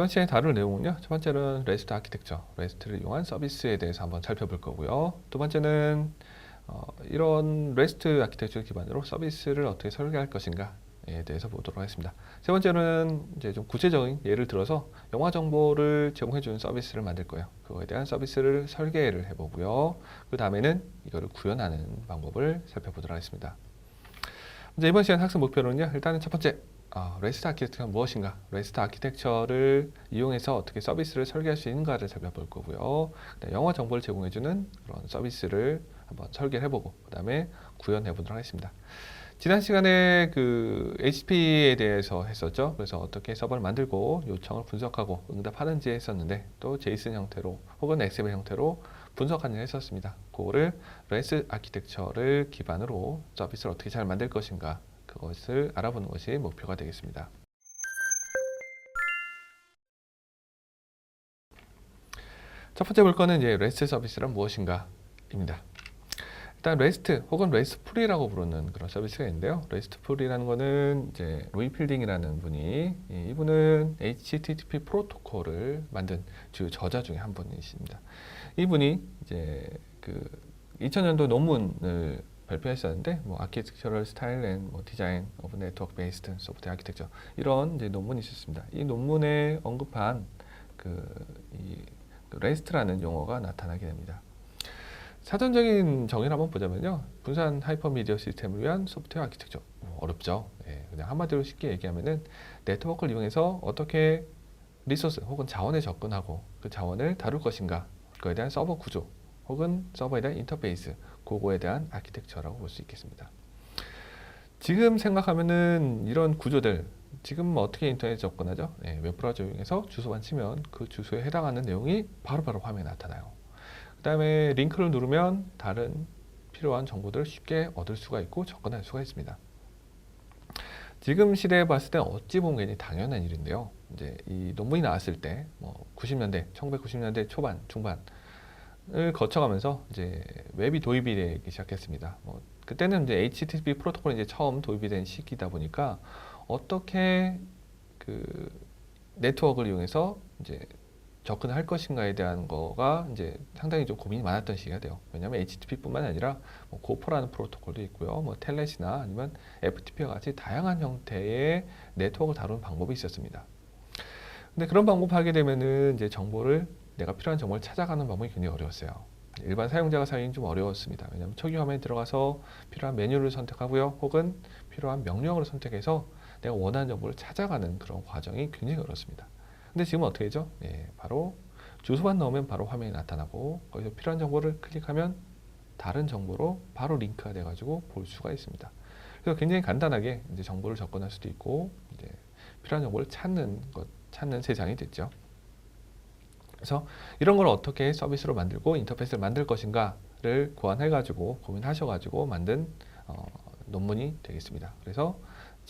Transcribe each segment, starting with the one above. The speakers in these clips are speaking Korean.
이번 시간에 다룰 내용은요. 첫 번째는 REST 아키텍처, REST를 이용한 서비스에 대해서 한번 살펴볼 거고요. 두 번째는 어, 이런 REST 아키텍처 기반으로 서비스를 어떻게 설계할 것인가 에 대해서 보도록 하겠습니다. 세 번째는 이제 좀 구체적인 예를 들어서 영화 정보를 제공해 주는 서비스를 만들 거예요. 그거에 대한 서비스를 설계를 해보고요. 그 다음에는 이거를 구현하는 방법을 살펴보도록 하겠습니다. 이제 이번 시간 학습 목표는요. 일단은 첫 번째 아, REST 아키텍처가 무엇인가? REST 아키텍처를 이용해서 어떻게 서비스를 설계할 수 있는가를 살펴볼 거고요. 네, 영어 정보를 제공해주는 그런 서비스를 한번 설계를 해보고 그 다음에 구현해 보도록 하겠습니다. 지난 시간에 그 HTTP에 대해서 했었죠. 그래서 어떻게 서버를 만들고 요청을 분석하고 응답하는지 했었는데 또 제이슨 형태로 혹은 XML 형태로 분석하는 일 했었습니다. 그거를 REST 아키텍처를 기반으로 서비스를 어떻게 잘 만들 것인가 그것을 알아보는 것이 목표가 되겠습니다. 첫 번째 볼 거는 이제 REST 서비스란 무엇인가입니다. 일단 REST 혹은 REST풀이라고 부르는 그런 서비스가 있는데요. REST풀이라는 거는 이제 로이 필딩이라는 분이 이- 이분은 HTTP 프로토콜을 만든 주 저자 중에 한 분이십니다. 이분이 이제 그 2000년도 논문을 발표했었는데 뭐 아키텍처럴 스타일 앤뭐 오브 네트워크 베이스드 소프트웨어 아키텍처 이런 이제 논문이 있었습니다. 이 논문에 언급한 그 이 레스트라는 용어가 나타나게 됩니다. 사전적인 정의를 한번 보자면요. 분산 하이퍼미디어 시스템을 위한 소프트웨어 아키텍처. 뭐 어렵죠. 예, 그냥 한마디로 쉽게 얘기하면은 네트워크를 이용해서 어떻게 리소스 혹은 자원에 접근하고 그 자원을 다룰 것인가 그거에 대한 서버 구조 혹은 서버에 대한 인터페이스 그거에 대한 아키텍처라고 볼 수 있겠습니다. 지금 생각하면은 이런 구조들 지금 어떻게 인터넷 접근하죠? 예, 웹브라우저 이용해서 주소만 치면 그 주소에 해당하는 내용이 바로바로 화면에 나타나요. 그 다음에 링크를 누르면 다른 필요한 정보들을 쉽게 얻을 수가 있고 접근할 수가 있습니다. 지금 시대에 봤을 때 어찌 보면 굉장히 당연한 일인데요. 이제 이 논문이 나왔을 때, 뭐 90년대, 1990년대 초반, 중반을 거쳐가면서 이제 웹이 도입이 되기 시작했습니다. 뭐 그때는 이제 HTTP 프로토콜이 이제 처음 도입이 된 시기다 보니까 어떻게 그 네트워크를 이용해서 이제 접근을 할 것인가에 대한 거가 이제 상당히 좀 고민이 많았던 시기가 돼요. 왜냐하면 HTTP뿐만 아니라 뭐 고포라는 프로토콜도 있고요, 뭐 텔넷이나 아니면 FTP와 같이 다양한 형태의 네트워크를 다루는 방법이 있었습니다. 근데 그런 방법 하게 되면은 이제 정보를 내가 필요한 정보를 찾아가는 방법이 굉장히 어려웠어요. 일반 사용자가 사용이 좀 어려웠습니다. 왜냐하면 초기 화면에 들어가서 필요한 메뉴를 선택하고요, 혹은 필요한 명령어를 선택해서 내가 원하는 정보를 찾아가는 그런 과정이 굉장히 어렵습니다. 근데 지금 어떻게 되죠? 예, 바로 주소만 넣으면 바로 화면이 나타나고 거기서 필요한 정보를 클릭하면 다른 정보로 바로 링크가 돼가지고 볼 수가 있습니다. 그래서 굉장히 간단하게 이제 정보를 접근할 수도 있고 이제 필요한 정보를 찾는 것 찾는 세상이 됐죠. 그래서 이런 걸 어떻게 서비스로 만들고 인터페이스를 만들 것인가를 고안해가지고 고민하셔가지고 만든 어, 논문이 되겠습니다. 그래서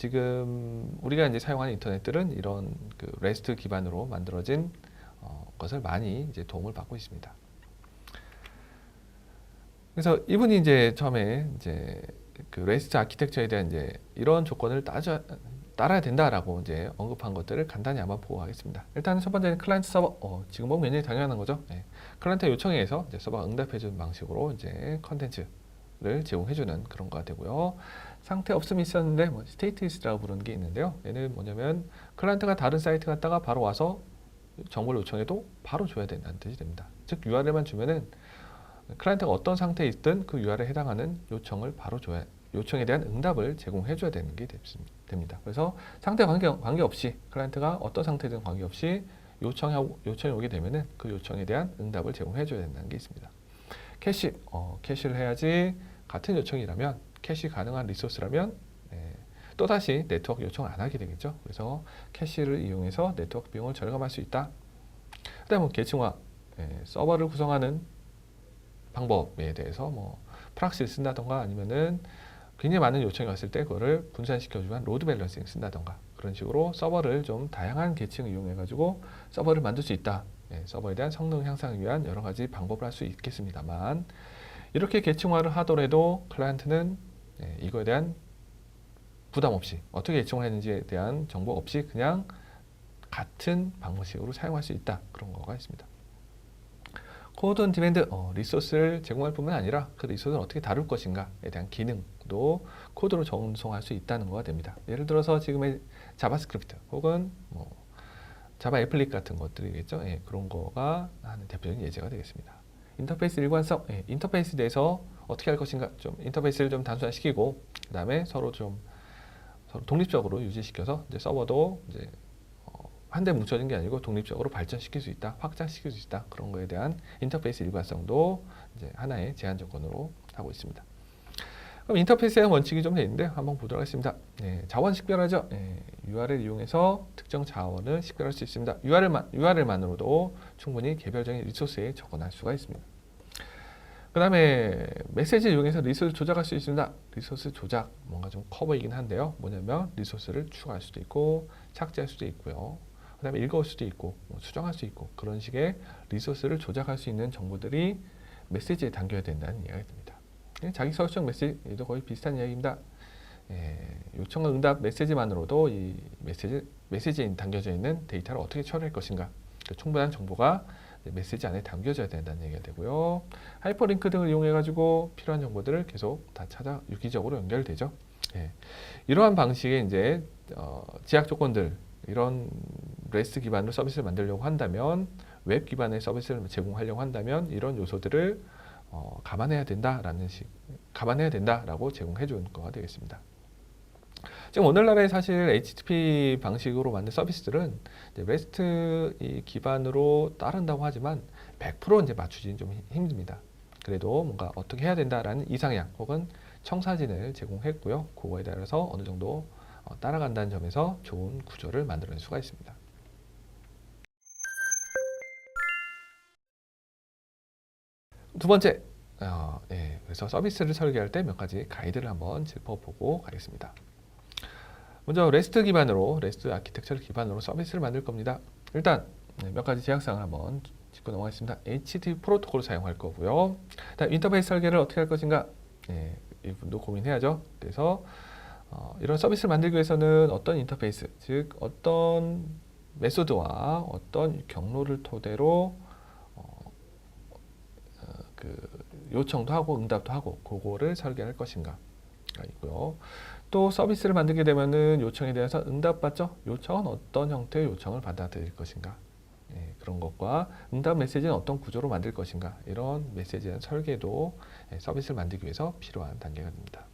지금 우리가 이제 사용하는 인터넷들은 이런 그 REST 기반으로 만들어진 어, 것을 많이 이제 도움을 받고 있습니다. 그래서 이분이 이제 처음에 이제 그 REST 아키텍처에 대한 이제 이런 조건을 따져 따라야 된다라고 이제 언급한 것들을 간단히 한번 보고 가겠습니다. 일단 첫 번째는 클라이언트 서버. 어, 지금 보면 굉장히 당연한 거죠. 네. 클라이언트 요청에 의해서 이제 서버가 응답해주는 방식으로 이제 컨텐츠를 제공해주는 그런 거가 되고요. 상태 없음이 있었는데 뭐 스테이트스라고 부르는 게 있는데요. 얘는 뭐냐면 클라이언트가 다른 사이트 갔다가 바로 와서 정보를 요청해도 바로 줘야 된다는 뜻이 됩니다. 즉 URL만 주면은 클라이언트가 어떤 상태에 있든 그 URL에 해당하는 요청을 바로 줘야 요청에 대한 응답을 제공해 줘야 되는 게 됩니다. 그래서 상태 관계, 관계없이 클라이언트가 어떤 상태든 관계없이 요청하고 요청이 오게 되면은 그 요청에 대한 응답을 제공해 줘야 된다는 게 있습니다. 캐시 어, 캐시를 해야지 같은 요청이라면 캐시 가능한 리소스라면 네, 또다시 네트워크 요청을 안 하게 되겠죠. 그래서 캐시를 이용해서 네트워크 비용을 절감할 수 있다. 그다음에 뭐 계층화 예, 서버를 구성하는 방법에 대해서 뭐 프락시를 쓴다던가 아니면은 굉장히 많은 요청이 왔을 때 그거를 분산시켜주면 로드 밸런싱 쓴다던가 그런 식으로 서버를 좀 다양한 계층을 이용해 가지고 서버를 만들 수 있다. 예, 서버에 대한 성능 향상을 위한 여러 가지 방법을 할 수 있겠습니다만 이렇게 계층화를 하더라도 클라이언트는 예, 이거에 대한 부담 없이 어떻게 계층화 했는지에 대한 정보 없이 그냥 같은 방식으로 사용할 수 있다 그런 거가 있습니다. 코드 온 디맨드 어, 리소스를 제공할 뿐만 아니라 그 리소스를 어떻게 다룰 것인가에 대한 기능도 코드로 전송할 수 있다는 거가 됩니다. 예를 들어서 지금의 자바스크립트 혹은 뭐 자바 애플릭 같은 것들이겠죠. 예, 그런 거가 하는 대표적인 예제가 되겠습니다. 인터페이스 일관성, 예, 인터페이스에 대해서 어떻게 할 것인가 좀 인터페이스를 좀 단순화시키고 그 다음에 서로 좀 서로 독립적으로 유지시켜서 이제 서버도 이제 어, 한데 뭉쳐진 게 아니고 독립적으로 발전시킬 수 있다, 확장시킬 수 있다 그런 거에 대한 인터페이스 일관성도 이제 하나의 제한 조건으로 하고 있습니다. 그럼 인터페이스의 원칙이 좀 되는데 한번 보도록 하겠습니다. 네, 자원 식별하죠. 네, URL 이용해서 특정 자원을 식별할 수 있습니다. URL만, URL만으로도 충분히 개별적인 리소스에 접근할 수가 있습니다. 그 다음에 메시지를 이용해서 리소스 조작할 수 있습니다. 리소스 조작 뭔가 좀 커 보이긴 한데요. 뭐냐면 리소스를 추가할 수도 있고 삭제할 수도 있고요. 그 다음에 읽어올 수도 있고 뭐 수정할 수 있고 그런 식의 리소스를 조작할 수 있는 정보들이 메시지에 담겨야 된다는 이야기가 됩니다. 예, 자기 서술형 메시지도 거의 비슷한 이야기입니다. 예, 요청과 응답 메시지만으로도 이 메시지 메시지에 담겨져 있는 데이터를 어떻게 처리할 것인가 그 충분한 정보가 메시지 안에 담겨져야 된다는 얘기가 되고요. 하이퍼링크 등을 이용해 가지고 필요한 정보들을 계속 다 찾아 유기적으로 연결되죠. 예, 이러한 방식의 이제 어, 제약 조건들 이런 REST 기반으로 서비스를 만들려고 한다면 웹 기반의 서비스를 제공하려고 한다면 이런 요소들을 어, 감안해야 된다라는 식 감안해야 된다라고 제공해 준 거가 되겠습니다. 지금 오늘날의 사실 HTTP 방식으로 만든 서비스들은 이제 REST 이 기반으로 따른다고 하지만 100% 이제 맞추기는 좀 힘- 힘듭니다. 그래도 뭔가 어떻게 해야 된다라는 이상향 혹은 청사진을 제공했고요. 그거에 따라서 어느 정도 어, 따라간다는 점에서 좋은 구조를 만들어낼 수가 있습니다. 두 번째, 어, 예, 그래서 서비스를 설계할 때 몇 가지 가이드를 한번 짚어보고 가겠습니다. 먼저 REST 기반으로 REST 아키텍처를 기반으로 서비스를 만들 겁니다. 일단 네, 몇 가지 제약사항을 한번 짚고 넘어가겠습니다. HTTP 프로토콜을 사용할 거고요. 다음 인터페이스 설계를 어떻게 할 것인가? 예, 이분도 고민해야죠. 그래서 어, 이런 서비스를 만들기 위해서는 어떤 인터페이스, 즉 어떤 메소드와 어떤 경로를 토대로 어, 어, 그 요청도 하고 응답도 하고 그거를 설계할 것인가 있고요. 또 서비스를 만들게 되면은 요청에 대해서 응답받죠. 요청은 어떤 형태의 요청을 받아들일 것인가. 예, 그런 것과 응답 메시지는 어떤 구조로 만들 것인가. 이런 메시지에 대한 설계도 예, 서비스를 만들기 위해서 필요한 단계가 됩니다.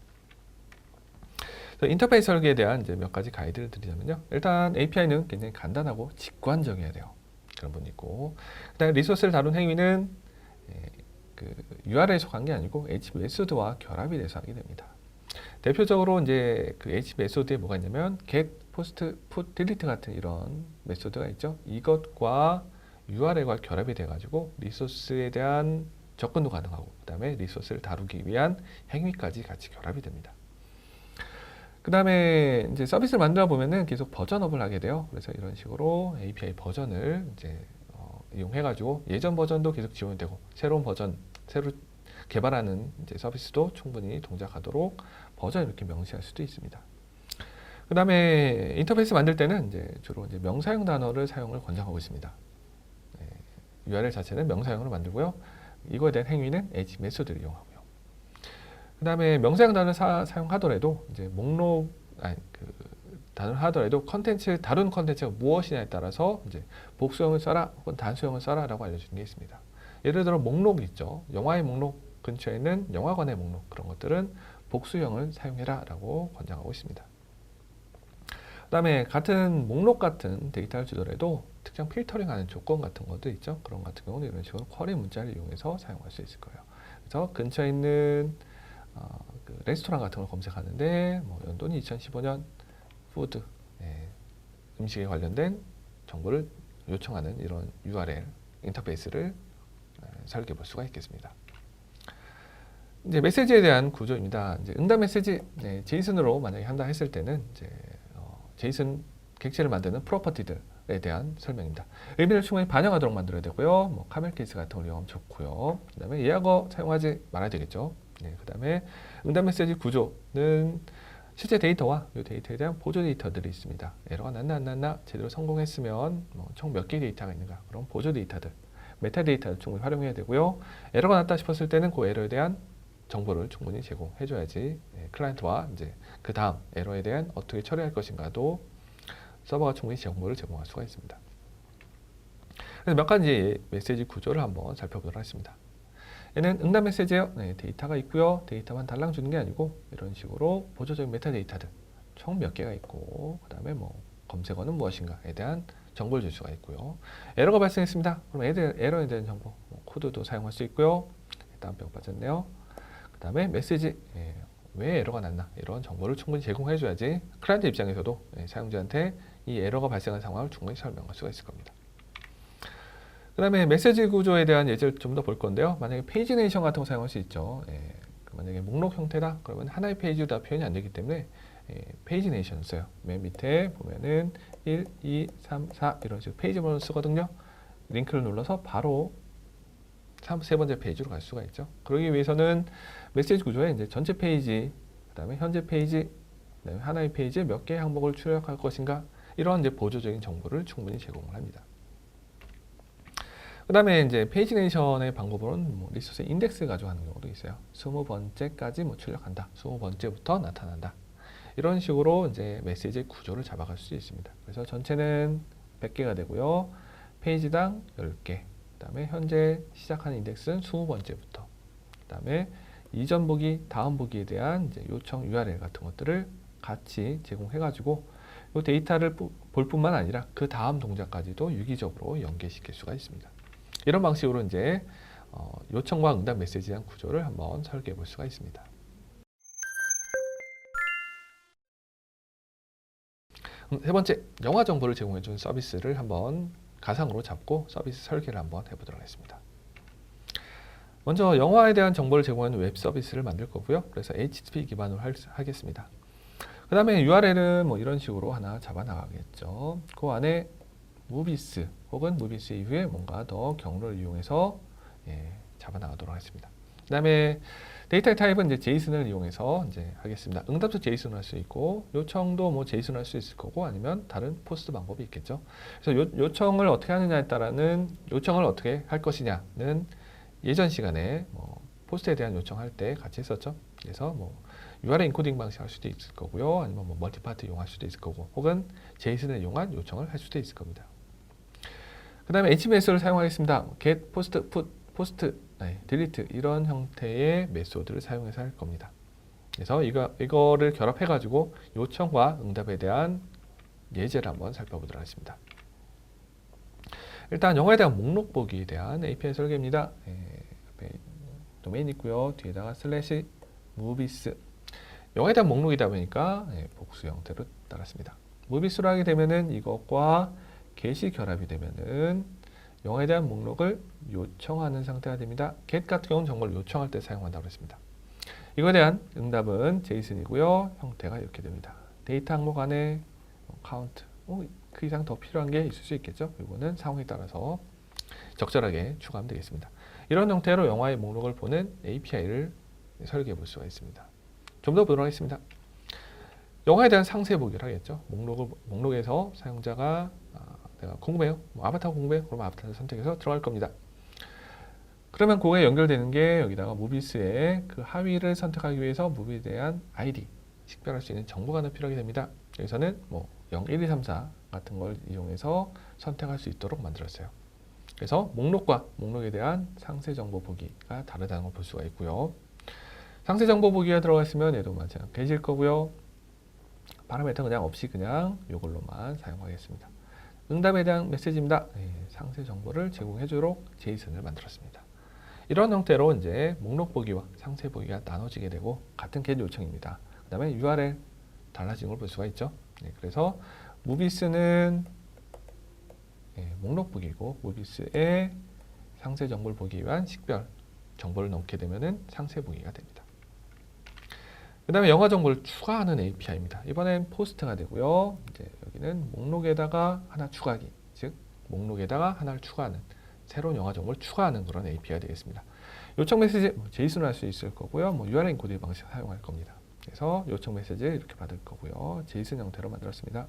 인터페이스 설계에 대한 이제 몇 가지 가이드를 드리자면요. 일단 API는 굉장히 간단하고 직관적이어야 돼요. 그런 분이 있고, 그 다음에 리소스를 다룬 행위는 예, 그 URL에 속한 게 아니고 H 메소드와 결합이 돼서 하게 됩니다. 대표적으로 이제 그 H 메소드에 뭐가 있냐면 get, post, put, delete 같은 이런 메소드가 있죠. 이것과 URL과 결합이 돼가지고 리소스에 대한 접근도 가능하고 그 다음에 리소스를 다루기 위한 행위까지 같이 결합이 됩니다. 그 다음에 이제 서비스를 만들어 보면은 계속 버전업을 하게 돼요. 그래서 이런 식으로 API 버전을 이제 어, 이용해가지고 예전 버전도 계속 지원이 되고 새로운 버전 새로 개발하는 이제 서비스도 충분히 동작하도록 버전 이렇게 명시할 수도 있습니다. 그 다음에 인터페이스 만들 때는 이제 주로 이제 명사형 단어를 사용을 권장하고 있습니다. 네, URL 자체는 명사형으로 만들고요. 이거에 대한 행위는 H 메소드를 이용하고요. 그 다음에 명사형 단어를 사, 사용하더라도 이제 목록 아니 그 단어를 하더라도 컨텐츠 다룬 컨텐츠가 무엇이냐에 따라서 이제 복수형을 써라 혹은 단수형을 써라 라고 알려주는 게 있습니다. 예를 들어 목록 있죠. 영화의 목록 근처에 있는 영화관의 목록 그런 것들은 복수형을 사용해라 라고 권장하고 있습니다. 그 다음에 같은 목록 같은 데이터를 주더라도 특정 필터링하는 조건 같은 것도 있죠. 그런 같은 경우는 이런 식으로 쿼리 문자를 이용해서 사용할 수 있을 거예요. 그래서 근처에 있는 어, 그 레스토랑 같은 걸 검색하는데 뭐 연도는 2015년 푸드 예, 음식에 관련된 정보를 요청하는 이런 URL 인터페이스를 예, 설계해 볼 수가 있겠습니다. 이제 메시지에 대한 구조입니다. 이제 응답 메시지 네, 제이슨으로 만약에 한다 했을 때는 이제 어, 제이슨 객체를 만드는 프로퍼티들에 대한 설명입니다. 의미를 충분히 반영하도록 만들어야 되고요. 뭐 카멜 케이스 같은 걸 이용하면 좋고요. 그다음에 예약어 사용하지 말아야 되겠죠. 네, 그다음에 응답 메시지 구조는 실제 데이터와 이 데이터에 대한 보조 데이터들이 있습니다. 에러가 났나 안 났나 제대로 성공했으면 뭐 총 몇 개 데이터가 있는가 그런 보조 데이터들 메타 데이터를 충분히 활용해야 되고요. 에러가 났다 싶었을 때는 그 에러에 대한 정보를 충분히 제공해줘야지 예, 클라이언트와 이제 그 다음 에러에 대한 어떻게 처리할 것인가도 서버가 충분히 정보를 제공할 수가 있습니다. 그래서 몇 가지 메시지 구조를 한번 살펴보도록 하겠습니다. 얘는 응답 메시지예요. 네, 데이터가 있고요. 데이터만 달랑 주는 게 아니고 이런 식으로 보조적인 메타 데이터들 총 몇 개가 있고 그 다음에 뭐 검색어는 무엇인가에 대한 정보를 줄 수가 있고요. 에러가 발생했습니다. 그럼 에러, 에러에 대한 정보 뭐 코드도 사용할 수 있고요. 다음 벽 빠졌네요. 그 다음에 메시지 예, 왜 에러가 났나 이런 정보를 충분히 제공해 줘야지 클라이언트 입장에서도 예, 사용자한테 이 에러가 발생한 상황을 충분히 설명할 수가 있을 겁니다. 그 다음에 메시지 구조에 대한 예제를 좀 더 볼 건데요. 만약에 페이지네이션 같은 거 사용할 수 있죠. 예, 그 만약에 목록 형태다 그러면 하나의 페이지로 다 표현이 안 되기 때문에 예, 페이지네이션을 써요. 맨 밑에 보면은 1, 2, 3, 4 이런 식으로 페이지 번호를 쓰거든요. 링크를 눌러서 바로 3, 세 번째 페이지로 갈 수가 있죠. 그러기 위해서는 메시지 구조에 이제 전체 페이지, 그다음에 현재 페이지, 그다음에 하나의 페이지에 몇 개의 항목을 출력할 것인가 이런 이제 보조적인 정보를 충분히 제공을 합니다. 그 다음에 이제 페이지네이션의 방법으로는 뭐 리소스 인덱스 가져가는 경우도 있어요. 20번째까지 뭐 출력한다. 20번째부터 나타난다. 이런 식으로 이제 메시지 구조를 잡아갈 수 있습니다. 그래서 전체는 100개가 되고요. 페이지당 10개. 그 다음에 현재 시작하는 인덱스는 20번째부터. 그 다음에 이전 보기, 다음 보기에 대한 요청 URL 같은 것들을 같이 제공해 가지고 이 데이터를 부- 볼 뿐만 아니라 그 다음 동작까지도 유기적으로 연계시킬 수가 있습니다. 이런 방식으로 이제 어, 요청과 응답 메시지에 대한 구조를 한번 설계해 볼 수가 있습니다. 음, 세 번째, 영화 정보를 제공해 주는 서비스를 한번 가상으로 잡고 서비스 설계를 한번 해보도록 하겠습니다. 먼저 영화에 대한 정보를 제공하는 웹 서비스를 만들 거고요. 그래서 HTTP 기반으로 할- 하겠습니다. 그 다음에 URL은 뭐 이런 식으로 하나 잡아 나가겠죠. 그 안에 무비스 혹은 무비스 이후에 뭔가 더 경로를 이용해서 예, 잡아 나가도록 하겠습니다. 그 다음에 데이터 타입은 이제 제이슨을 이용해서 이제 하겠습니다. 응답도 제이슨을 할수 있고 요청도 뭐 제이슨을 할수 있을 거고 아니면 다른 포스트 방법이 있겠죠. 그래서 요, 요청을 어떻게 하느냐에 따라는 요청을 어떻게 할 것이냐는 예전 시간에 뭐 포스트에 대한 요청할 때 같이 했었죠. 그래서 뭐 URL 인코딩 방식 할 수도 있을 거고요. 아니면 뭐 멀티파트 이용할 수도 있을 거고 혹은 제이슨을 이용한 요청을 할 수도 있을 겁니다. 그 다음에 HMS를 사용하겠습니다. get, post, put, post, 네, delete 이런 형태의 메소드를 사용해서 할 겁니다. 그래서 이거, 이거를 결합해가지고 요청과 응답에 대한 예제를 한번 살펴보도록 하겠습니다. 일단 영어에 대한 목록 보기에 대한 API 설계입니다. 예, 앞에 도메인 있고요. 뒤에다가 슬래시 무비스 영어에 대한 목록이다 보니까 예, 복수 형태로 따랐습니다. 무비스로 하게 되면은 이것과 get이 결합이 되면은 영어에 대한 목록을 요청하는 상태가 됩니다. get 같은 경우는 정보를 요청할 때 사용한다고 했습니다. 이거에 대한 응답은 제이슨이고요. 형태가 이렇게 됩니다. 데이터 항목 안에 카운트 어, 그 이상 더 필요한 게 있을 수 있겠죠. 이거는 상황에 따라서 적절하게 추가하면 되겠습니다. 이런 형태로 영화의 목록을 보는 API를 설계해 볼 수가 있습니다. 좀 더 보도록 하겠습니다. 영화에 대한 상세 보기를 하겠죠. 목록을, 목록에서 사용자가 아, 내가 궁금해요. 뭐 아바타 궁금해요. 그럼 아바타를 선택해서 들어갈 겁니다. 그러면 그거에 연결되는 게 여기다가 무비스의 그 하위를 선택하기 위해서 무비에 대한 아이디, 식별할 수 있는 정보가 필요하게 됩니다. 여기서는 뭐 0, 1, 2, 3, 4 같은 걸 이용해서 선택할 수 있도록 만들었어요. 그래서 목록과 목록에 대한 상세 정보 보기가 다르다는 걸 볼 수가 있고요. 상세 정보 보기가 들어가 있으면 얘도 마찬가지일 거고요. 파라메터 그냥 없이 그냥 이걸로만 사용하겠습니다. 응답에 대한 메시지입니다. 네, 상세 정보를 제공해주도록 제이슨을 만들었습니다. 이런 형태로 이제 목록 보기와 상세 보기가 나눠지게 되고 같은 get 요청입니다. 그 다음에 URL 달라진 걸 볼 수가 있죠. 네, 그래서 무비스는 예, 목록 보기고 무비스의 상세 정보를 보기 위한 식별 정보를 넣게 되면은 상세 보기가 됩니다. 그 다음에 영화 정보를 추가하는 API입니다. 이번엔 포스트가 되고요. 이제 여기는 목록에다가 하나 추가하기, 즉 목록에다가 하나를 추가하는 새로운 영화 정보를 추가하는 그런 API가 되겠습니다. 요청 메시지 뭐 제이슨을 할 수 있을 거고요. 뭐 URL 인코딩 방식 사용할 겁니다. 그래서 요청 메시지 이렇게 받을 거고요. 제이슨 형태로 만들었습니다.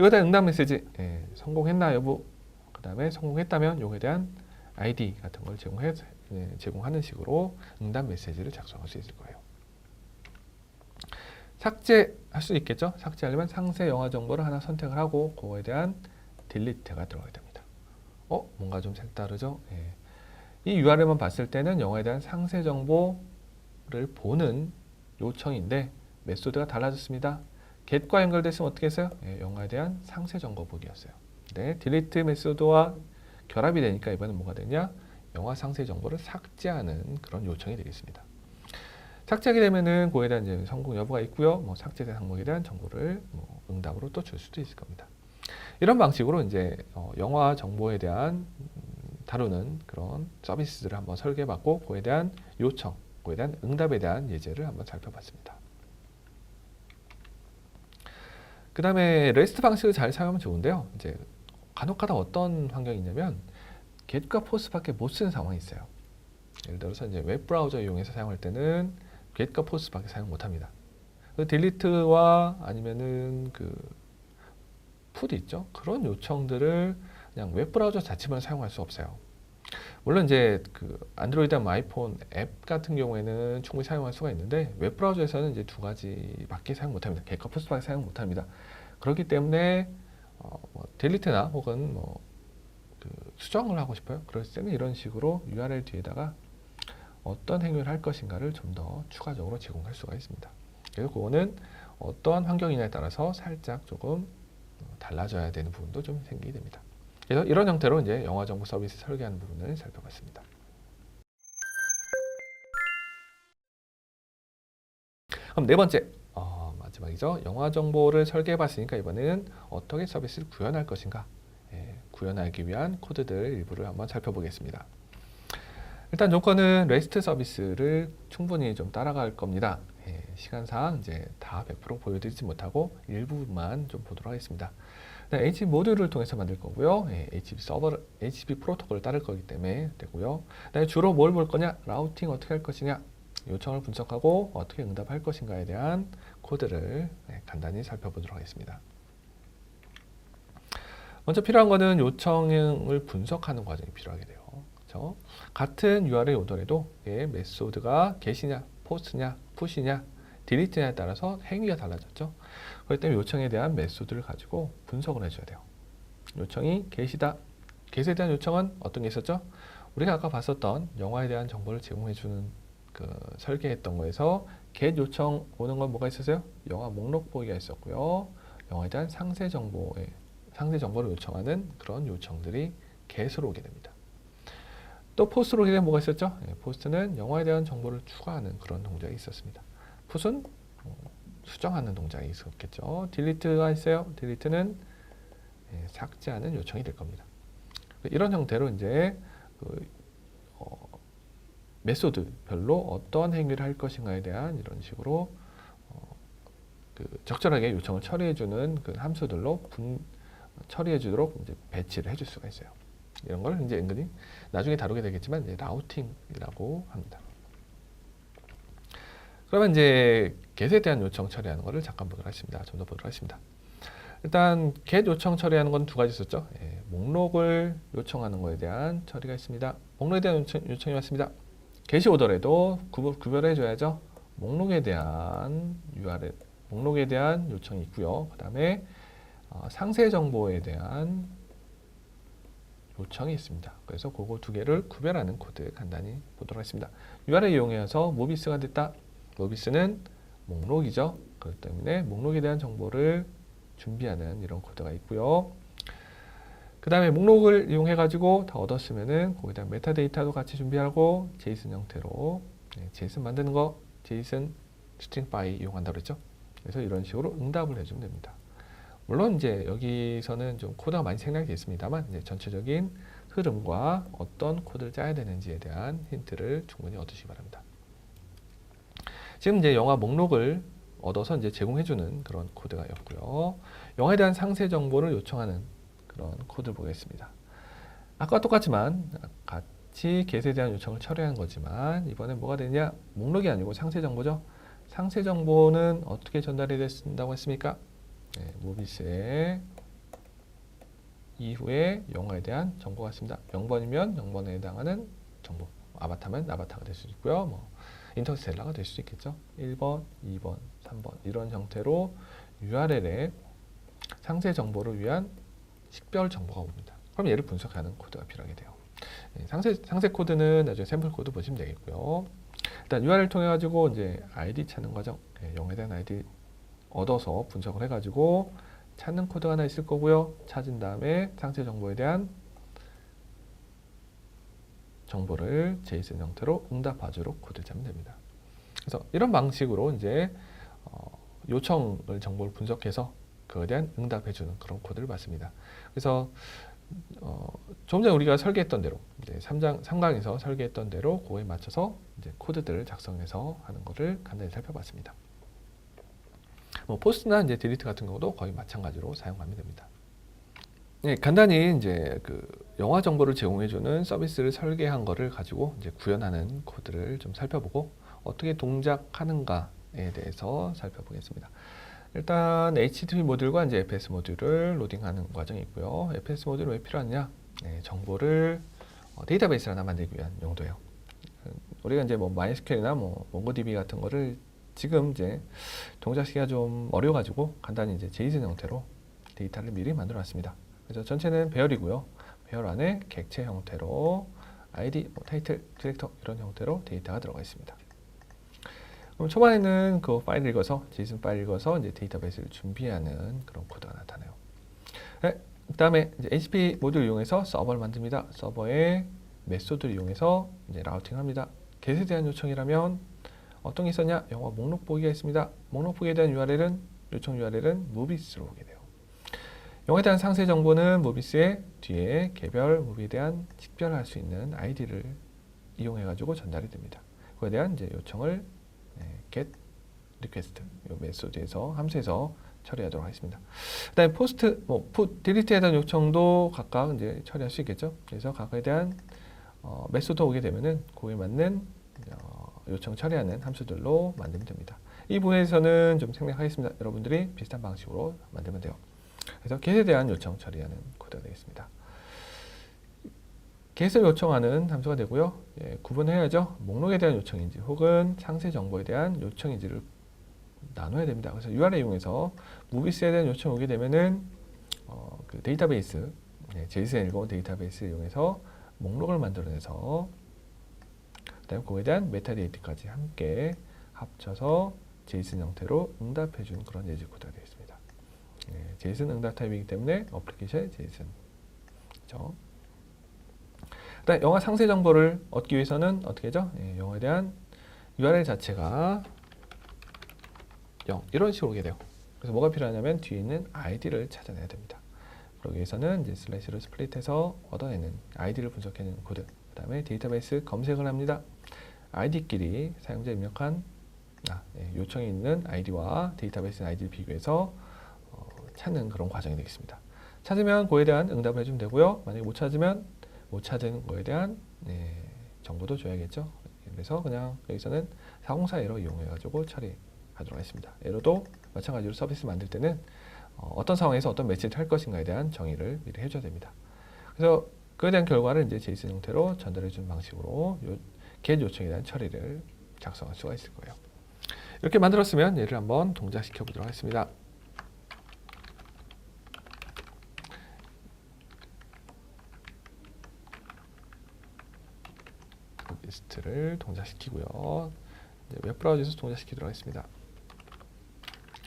이거다 응답 메시지 예, 성공했나 여부 그 다음에 성공했다면 요에 대한 아이디 같은 걸 제공해 예, 제공하는 식으로 응답 메시지를 작성할 수 있을 거예요. 삭제할 수 있겠죠? 삭제하려면 상세 영화 정보를 하나 선택을 하고 그거에 대한 딜리트가 들어가야 됩니다. 어? 뭔가 좀 색다르죠? 예. 이 URL만 봤을 때는 영화에 대한 상세 정보를 보는 요청인데 메소드가 달라졌습니다. Get과 연결됐으면 어떻게 했어요? 예, 영화에 대한 상세 정보 보기였어요. 네, 딜리트 메소드와 결합이 되니까 이번엔 뭐가 되냐? 영화 상세 정보를 삭제하는 그런 요청이 되겠습니다. 삭제하게 되면은 그에 대한 이제 성공 여부가 있고요. 뭐 삭제된 항목에 대한 정보를 뭐 응답으로 또 줄 수도 있을 겁니다. 이런 방식으로 이제 어, 영화 정보에 대한 음, 다루는 그런 서비스들을 한번 설계해봤고 그에 대한 요청, 그에 대한 응답에 대한 예제를 한번 살펴봤습니다. 그 다음에 레스트 방식을 잘 사용하면 좋은데요. 이제 간혹가다 어떤 환경이 있냐면 get과 post밖에 못 쓰는 상황이 있어요. 예를 들어서 이제 웹 브라우저 이용해서 사용할 때는 get과 post밖에 사용 못합니다. 그 딜리트와 아니면은 그 put 있죠. 그런 요청들을 그냥 웹 브라우저 자체만 사용할 수 없어요. 물론 이제 그 안드로이드나 아이폰 앱 같은 경우에는 충분히 사용할 수가 있는데 웹 브라우저에서는 이제 두 가지밖에 사용 못합니다. get과 post밖에 사용 못합니다. 그렇기 때문에 어, 뭐 딜리트나 혹은 뭐 그 수정을 하고 싶어요. 그럴 때는 이런 식으로 URL 뒤에다가 어떤 행위를 할 것인가를 좀 더 추가적으로 제공할 수가 있습니다. 그래서 그거는 어떠한 환경이냐에 따라서 살짝 조금 달라져야 되는 부분도 좀 생기게 됩니다. 그래서 이런 형태로 이제 영화 정보 서비스 설계하는 부분을 살펴봤습니다. 그럼 네 번째 어, 마지막이죠. 영화 정보를 설계해 봤으니까 이번에는 어떻게 서비스를 구현할 것인가 예, 구현하기 위한 코드들 일부를 한번 살펴보겠습니다. 일단 조건은 REST 서비스를 충분히 좀 따라갈 겁니다. 예, 시간상 이제 다 100% 보여드리지 못하고 일부만 좀 보도록 하겠습니다. 네, HB 모듈을 통해서 만들 거고요. 예, HB 서버, HB 프로토콜을 따를 거기 때문에 되고요. 네, 주로 뭘 볼 거냐, 라우팅 어떻게 할 것이냐, 요청을 분석하고 어떻게 응답할 것인가에 대한 코드를 네, 간단히 살펴보도록 하겠습니다. 먼저 필요한 거는 요청을 분석하는 과정이 필요하게 돼요. 그렇죠? 같은 URL이 오더라도 예, 메소드가 get이냐, post냐, push냐, delete냐에 따라서 행위가 달라졌죠. 그렇기 때문에 요청에 대한 메소드를 가지고 분석을 해줘야 돼요. 요청이 get이다. get에 대한 요청은 어떤 게 있었죠? 우리가 아까 봤었던 영화에 대한 정보를 제공해주는 그 설계했던 거에서 get 요청 오는 건 뭐가 있었어요? 영화 목록 보기가 있었고요. 영화에 대한 상세 정보에 상세 정보를 요청하는 그런 요청들이 get으로 오게 됩니다. 또 포스트로 오게 되면 뭐가 있었죠? 예, 포스트는 영화에 대한 정보를 추가하는 그런 동작이 있었습니다. 어, 수정하는 동작이 있었겠죠. 딜리트가 있어요. 딜리트는 예, 삭제하는 요청이 될 겁니다. 이런 형태로 이제 그, 어, 메소드별로 어떤 행위를 할 것인가에 대한 이런 식으로 어, 그 적절하게 요청을 처리해주는 그 함수들로 분, 처리해주도록 이제 배치를 해줄 수가 있어요. 이런 걸 이제 은근히 나중에 다루게 되겠지만 이제 라우팅이라고 합니다. 그러면 이제 get에 대한 요청 처리하는 것을 잠깐 보도록 하겠습니다. 좀 더 보도록 하겠습니다. 일단 get 요청 처리하는 건 두 가지 있었죠. 예, 목록을 요청하는 것에 대한 처리가 있습니다. 목록에 대한 요청, 요청이 왔습니다. get이 오더라도 구별, 구별 해 줘야죠. 목록에 대한 URL, 목록에 대한 요청이 있고요. 그 다음에 어, 상세 정보에 대한 요청이 있습니다. 그래서 그거 두 개를 구별하는 코드 간단히 보도록 하겠습니다. URL 이용해서 모비스가 됐다. 모비스는 목록이죠. 그렇기 때문에 목록에 대한 정보를 준비하는 이런 코드가 있고요. 그 다음에 목록을 이용해 가지고 다 얻었으면은 거기다 메타데이터도 같이 준비하고 제이슨 형태로 네, 제이슨 만드는 거 제이슨 스트링 바이 이용한다고 그랬죠. 그래서 이런 식으로 응답을 해주면 됩니다. 물론 이제 여기서는 좀 코드가 많이 생략이 됐습니다만 이제 전체적인 흐름과 어떤 코드를 짜야 되는지에 대한 힌트를 충분히 얻으시기 바랍니다. 지금 이제 영화 목록을 얻어서 이제 제공해주는 그런 코드가였고요. 영화에 대한 상세 정보를 요청하는 그런 코드를 보겠습니다. 아까 똑같지만 같이 get에 대한 요청을 처리한 거지만 이번엔 뭐가 되냐? 목록이 아니고 상세 정보죠. 상세 정보는 어떻게 전달이 된다고 했습니까? 네, 모비스의 이후에 영화에 대한 정보가 있습니다. 0번이면 0번에 해당하는 정보. 아바타면 아바타가 될 수 있고요. 뭐 인터스텔라가 될 수 있겠죠. 1번, 2번, 3번 이런 형태로 URL에 상세 정보를 위한 식별 정보가 옵니다. 그럼 얘를 분석하는 코드가 필요하게 돼요. 네, 상세 상세 코드는 나중에 샘플 코드 보시면 되겠고요. 일단 URL 통해 가지고 이제 아이디 찾는 과정, 네, 영에 대한 아이디 얻어서 분석을 해가지고 찾는 코드가 하나 있을 거고요. 찾은 다음에 상세 정보에 대한 정보를 JSON 형태로 응답 바주로 코드 짜면 됩니다. 그래서 이런 방식으로 이제 어, 요청을 정보를 분석해서 그에 대한 응답해주는 그런 코드를 봤습니다. 그래서 어, 조금 전에 우리가 설계했던 대로 이제 3장 3강에서 설계했던 대로 그거에 맞춰서 이제 코드들을 작성해서 하는 것을 간단히 살펴봤습니다. 뭐 포스트나 이제 디리트 같은 경우도 거의 마찬가지로 사용하면 됩니다. 네, 간단히 이제 그 영화 정보를 제공해주는 서비스를 설계한 거를 가지고 이제 구현하는 코드를 좀 살펴보고 어떻게 동작하는가에 대해서 살펴보겠습니다. 일단 HTTP 모듈과 이제 FS 모듈을 로딩하는 과정이 있고요. FS 모듈은 왜 필요하냐? 네, 정보를 어, 데이터베이스를 하나 만들기 위한 용도예요. 우리가 이제 뭐 MySQL이나 뭐 MongoDB 같은 거를 지금 이제 동작시키기가 좀 어려워가지고 간단히 이제 JSON 형태로 데이터를 미리 만들어놨습니다. 그래서 전체는 배열이고요. 배열 안에 객체 형태로 ID, 뭐 타이틀, 디렉터 이런 형태로 데이터가 들어가 있습니다. 그럼 초반에는 그 파일을 읽어서 JSON 파일 읽어서 이제 데이터베이스를 준비하는 그런 코드가 나타나요. 네, 그다음에 이제 HTTP 모듈을 이용해서 서버를 만듭니다. 서버에 메소드를 이용해서 이제 라우팅합니다. get에 대한 요청이라면 어떤 게 있었냐? 영화 목록 보기가 있습니다. 목록 보기에 대한 URL은 요청 URL은 무비스로 오게 돼요. 영화에 대한 상세 정보는 무비스의 뒤에 개별 무비에 대한 식별할 수 있는 아이디를 이용해 가지고 전달이 됩니다. 그에 대한 이제 요청을 네, get request 요 메소드에서 함수에서 처리하도록 하겠습니다. 그다음에 포스트 뭐 put delete에 대한 요청도 각각 이제 처리할 수 있겠죠. 그래서 각각에 대한 어, 메소드 오게 되면은 그에 맞는 어, 요청 처리하는 함수들로 만들면 됩니다. 이 부분에서는 좀 생략하겠습니다. 여러분들이 비슷한 방식으로 만들면 돼요. 그래서 get에 대한 요청 처리하는 코드가 되겠습니다. get을 요청하는 함수가 되고요. 예, 구분해야죠. 목록에 대한 요청인지 혹은 상세 정보에 대한 요청인지를 나눠야 됩니다. 그래서 URL 이용해서 무비스에 대한 요청이 오게 되면은 어, 그 데이터베이스, 예, JSON 읽어 데이터베이스를 이용해서 목록을 만들어내서 그다음에 그거에 대한 메타데이터까지 함께 합쳐서 JSON 형태로 응답해 주는 그런 예지 코드가 되겠습니다. 예, JSON 응답 타입이기 때문에 어플리케이션 JSON. 그렇죠? 그다음 영화 상세 정보를 얻기 위해서는 어떻게 하죠? 예, 영화에 대한 URL 자체가 0 이런 식으로 오게 돼요. 그래서 뭐가 필요하냐면 뒤에 있는 아이디를 찾아내야 됩니다. 그러기 위해서는 이제 슬래시로 스플릿해서 얻어내는 아이디를 분석해내는 코드. 그 다음에 데이터베이스 검색을 합니다. 아이디끼리 사용자 입력한 아, 예, 요청이 있는 아이디와 데이터베이스 아이디를 비교해서 어, 찾는 그런 과정이 되겠습니다. 찾으면 그에 대한 응답을 해주면 되고요. 만약에 못 찾으면 못 찾은 거에 대한 예, 정보도 줘야겠죠. 그래서 그냥 여기서는 404 에러 이용해가지고 처리하도록 하겠습니다. 에러도 마찬가지로 서비스 만들 때는 어, 떤 상황에서 어떤 매치를 할 것인가에 대한 정의를 미리 해줘야 됩니다. 그래서 그에 대한 결과를 이제 JSON 형태로 전달해 주는 방식으로 요, 요청에 대한 처리를 작성할 수가 있을 거예요. 이렇게 만들었으면 얘를 한번 동작시켜 보도록 하겠습니다. 리스트를 동작시키고요. 웹브라우저에서 동작시키도록 하겠습니다.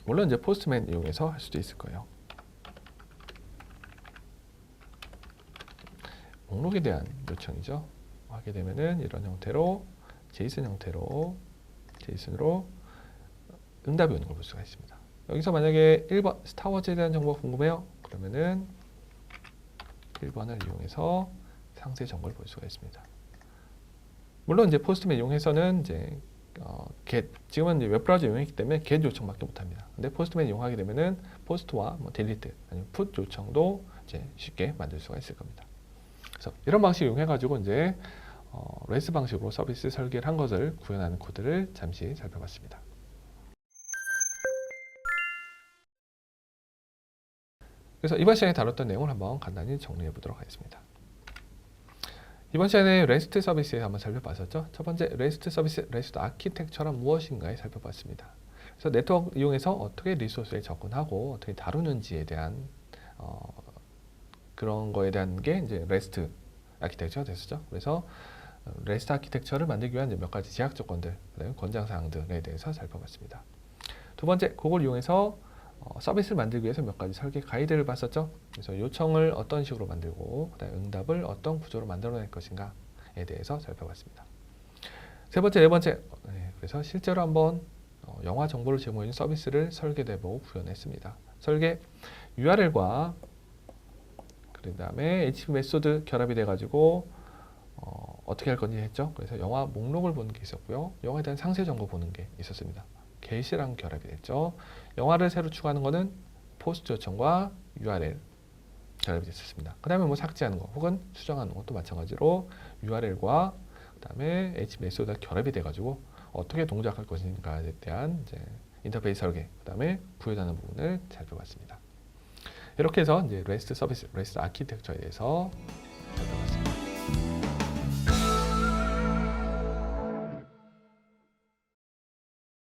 물론 이제 포스트맨 이용해서 할 수도 있을 거예요. 목록에 대한 요청이죠. 하게 되면은 이런 형태로 제이슨 형태로 제이슨으로 응답이 오는 걸 볼 수가 있습니다. 여기서 만약에 1번 스타워즈에 대한 정보가 궁금해요. 그러면은 1번을 이용해서 상세 정보를 볼 수가 있습니다. 물론 이제 포스트맨 이용해서는 이제 어, get 지금은 이제 웹브라우저 이용했기 때문에 get 요청밖에 못합니다. 근데 포스트맨 이용하게 되면은 포스트와 뭐 delete 아니면 put 요청도 이제 쉽게 만들 수가 있을 겁니다. 그래서 이런 방식 이용해 가지고 이제 어, 레스 방식으로 서비스 설계를 한 것을 구현하는 코드를 잠시 살펴봤습니다. 그래서 이번 시간에 다뤘던 내용을 한번 간단히 정리해 보도록 하겠습니다. 이번 시간에 REST 서비스에 한번 살펴봤었죠. 첫 번째 REST 서비스, REST 아키텍처란 무엇인가에 살펴봤습니다. 그래서 네트워크 이용해서 어떻게 리소스에 접근하고 어떻게 다루는지에 대한 어, 그런 거에 대한 게 이제 REST 아키텍처가 됐었죠. 그래서 REST 아키텍처를 만들기 위한 몇 가지 제약 조건들, 권장 사항들에 대해서 살펴봤습니다. 두 번째, 그걸 이용해서 어, 서비스를 만들기 위해서 몇 가지 설계 가이드를 봤었죠. 그래서 요청을 어떤 식으로 만들고 그다음에 응답을 어떤 구조로 만들어낼 것인가에 대해서 살펴봤습니다. 세 번째, 네 번째, 네, 그래서 실제로 한번 어, 영화 정보를 제공해 주는 서비스를 설계해보고 구현했습니다. 설계 URL과 그 다음에 HTTP 메소드 결합이 돼가지고 어, 어떻게 할 건지 했죠. 그래서 영화 목록을 보는 게 있었고요. 영화에 대한 상세 정보 보는 게 있었습니다. 게시랑 결합이 됐죠. 영화를 새로 추가하는 거는 포스트 요청과 URL 결합이 됐었습니다. 그 다음에 뭐 삭제하는 거 혹은 수정하는 것도 마찬가지로 URL과 그 다음에 H 메소드가 결합이 돼가지고 어떻게 동작할 것인가에 대한 이제 인터페이스 설계, 그 다음에 구현하는 부분을 살펴봤습니다. 이렇게 해서 이제 REST 서비스, REST 아키텍처에 대해서 살펴봤습니다.